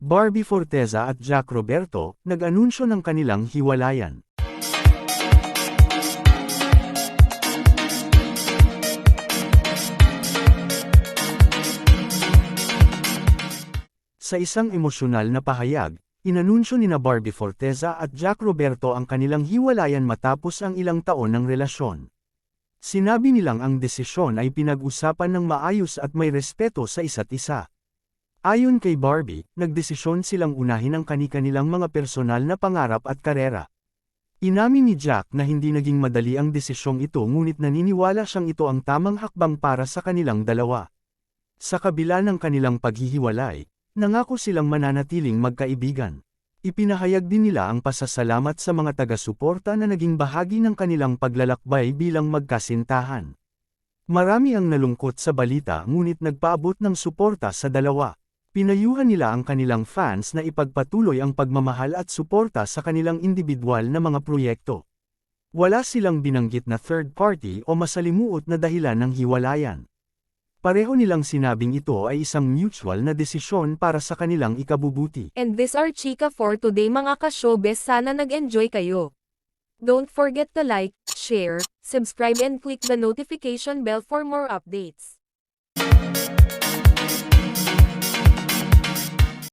Barbie Forteza at Jack Roberto, nag-anunsyo ng kanilang hiwalayan. Sa isang emosyonal na pahayag, inanunsyo ni na Barbie Forteza at Jack Roberto ang kanilang hiwalayan matapos ang ilang taon ng relasyon. Sinabi nilang ang desisyon ay pinag-usapan ng maayos at may respeto sa isa't isa. Ayon kay Barbie, nagdesisyon silang unahin ang kani-kanilang mga personal na pangarap at karera. Inamin ni Jack na hindi naging madali ang desisyong ito ngunit naniniwala siyang ito ang tamang hakbang para sa kanilang dalawa. Sa kabila ng kanilang paghihiwalay, nangako silang mananatiling magkaibigan. Ipinahayag din nila ang pasasalamat sa mga taga-suporta na naging bahagi ng kanilang paglalakbay bilang magkasintahan. Marami ang nalungkot sa balita ngunit nagpaabot ng suporta sa dalawa. Pinayuhan nila ang kanilang fans na ipagpatuloy ang pagmamahal at suporta sa kanilang individual na mga proyekto. Wala silang binanggit na third party o masalimuot na dahilan ng hiwalayan. Pareho nilang sinabing ito ay isang mutual na desisyon para sa kanilang ikabubuti. And this are Chika for today mga ka-showbiz sana nag-enjoy kayo. Don't forget to like, share, subscribe and click the notification bell for more updates.